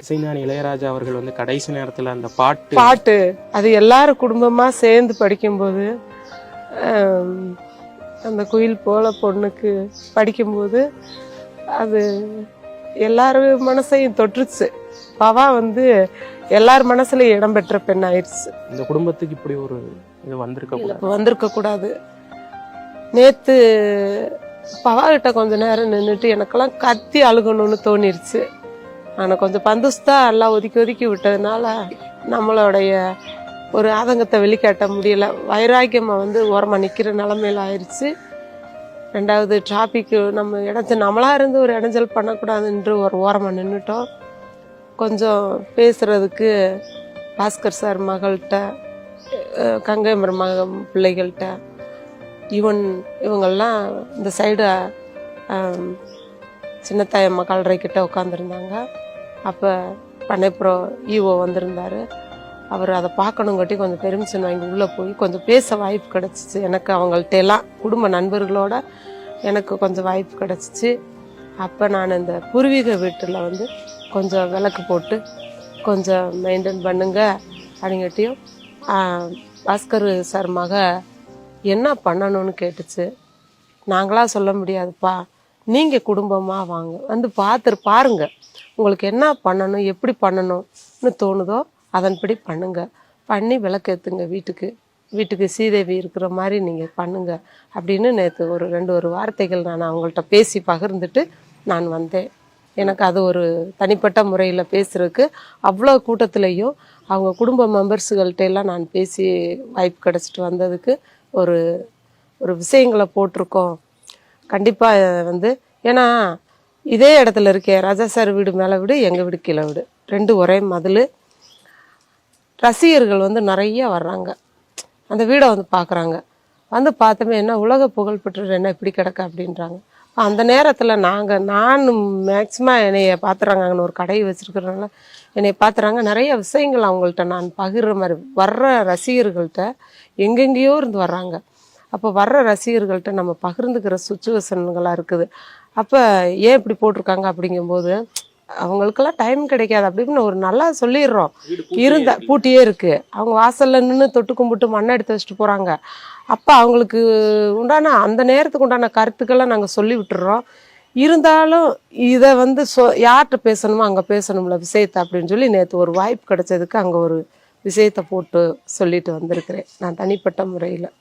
இசைஞானி இளையராஜா அவர்கள் வந்து கடைசி நேரத்துல அந்த பாட்டு பாட்டு அது எல்லாரும் குடும்பமா சேர்ந்து படிக்கும்போது அந்த குயில் போல பொண்ணுக்கு படிக்கும்போது அது எல்லார் மனசையும் தொற்றுச்சு. பவா வந்து எல்லார் மனசுலயும் இடம் பெற்ற பெண் ஆயிடுச்சு. இந்த குடும்பத்துக்கு இப்படி ஒரு இது வந்திருக்க கூடாது. வந்திருக்க கூடாது. நேத்து பவா கிட்ட கொஞ்ச நேரம் நின்றுட்டு எனக்கெல்லாம் கத்தி அழுகணும்னு தோணிருச்சு. ஆனால் கொஞ்சம் பந்துஸ்தா எல்லாம் ஒதுக்கி ஒதுக்கி விட்டதுனால நம்மளுடைய ஒரு ஆதங்கத்தை வெளிக்காட்ட முடியல. வைராக்கியமா வந்து ஓரமாக நிற்கிற நிலமையில ஆயிடுச்சு ரெண்டாவது டிராஃபிக்கு நம்ம இடைஞ்சல் நம்மளா இருந்து ஒரு இடைஞ்சல் பண்ணக்கூடாதுன்ற ஒரு ஓரமாக நின்றுட்டோம் கொஞ்சம் பேசுகிறதுக்கு பாஸ்கர் சார் மகள்கிட்ட அஹ் கங்கை மருமக பிள்ளைகள்கிட்ட ஈவன் இவங்கெல்லாம் இந்த சைடு சின்னத்தாயம்மா கல்லறை உட்காந்துருந்தாங்க அப்போ பண்ணைப்புறம் ஈஓ வந்திருந்தாரு. அவர் அதை பார்க்கணுங்காட்டி கொஞ்சம் பெர்மிஷன் வாங்கி உள்ளே போய் கொஞ்சம் பேச வாய்ப்பு கிடச்சிச்சு. எனக்கு அவங்கள்ட்ட எல்லாம் குடும்ப நண்பர்களோட எனக்கு கொஞ்சம் வாய்ப்பு கிடச்சிச்சு. அப்போ நான் இந்த பூர்வீக வீட்டில் வந்து கொஞ்சம் விளக்கு போட்டு கொஞ்சம் மெயின்டைன் பண்ணுங்க அப்படிங்கட்டியும் பாஸ்கர் சார் மக என்ன பண்ணணும்னு கேட்டுச்சு. நாங்களாக சொல்ல முடியாதுப்பா. நீங்கள் குடும்பமாக வாங்க. வந்து பார்த்துரு பாருங்கள் உங்களுக்கு என்ன பண்ணணும் எப்படி பண்ணணும்னு தோணுதோ அதன்படி பண்ணுங்க. பண்ணி விளக்கேற்றுங்க வீட்டுக்கு. வீட்டுக்கு சீதேவி இருக்கிற மாதிரி நீங்கள் பண்ணுங்க. அப்படின்னு நேற்று ஒரு ரெண்டு ஒரு வார்த்தைகள் நான் அவங்கள்ட்ட பேசி பகிர்ந்துட்டு நான் வந்தேன். எனக்கு அது ஒரு தனிப்பட்ட முறையில் பேசுகிறதுக்கு அவ்வளோ கூட்டத்திலையும் அவங்க குடும்ப மெம்பர்ஸுகள்கிட்ட எல்லாம் நான் பேசி வாய்ப்பு கிடச்சிட்டு வந்ததுக்கு ஒரு ஒரு விஷயங்களை போட்டிருக்கோம். கண்டிப்பாக வந்து ஏன்னா இதே இடத்துல இருக்கே ராஜா சார் வீடு மேலே வீடு எங்கள் வீடு கீழே வீடு. ரெண்டு ஒரே மதில். ரசிகர்கள் வந்து நிறைய வர்றாங்க. அந்த வீடை வந்து பார்க்குறாங்க. வந்து பார்த்தோமே என்ன உலக புகழ்பெற்றது என்ன இப்படி கிடக்க அப்படின்றாங்க. அந்த நேரத்தில் நாங்கள் நான் மேக்சிமம் என்னைய பார்த்துறாங்கன்னு ஒரு கடையை வச்சுருக்கிறனால என்னை பார்த்துறாங்க நிறைய விஷயங்கள் அவங்கள்ட்ட நான் பகிர்ற மாதிரி வர்ற ரசிகர்கள்ட்ட எங்கெங்கேயோ இருந்து வர்றாங்க. அப்போ வர்ற ரசிகர்கள்ட்ட நம்ம பகிர்ந்துக்கிற சுச்சுவேஷன்களாக இருக்குது. அப்போ ஏன் இப்படி போட்டிருக்காங்க அப்படிங்கும்போது அவங்களுக்கெல்லாம் டைம் கிடைக்காது. அப்படின்னு ஒரு நல்லா சொல்லிடுறோம். இருந்த பூட்டியே இருக்கு. அவங்க வாசல்ல நின்று தொட்டு கும்பிட்டு மண்ணை எடுத்து வச்சுட்டு போறாங்க. அப்போ அவங்களுக்கு உண்டான அந்த நேரத்துக்கு உண்டான கருத்துக்கெல்லாம் நாங்கள் சொல்லி விட்டுறோம். இருந்தாலும் இதை வந்து சொ யார்கிட்ட பேசணுமோ அங்கே பேசணும்ல விஷயத்தை அப்படின்னு சொல்லி நேற்று ஒரு வாய்ப்பு கிடைச்சதுக்கு அங்கே ஒரு விஷயத்தை போட்டு சொல்லிட்டு வந்திருக்கிறேன். நான் தனிப்பட்ட முறையில்.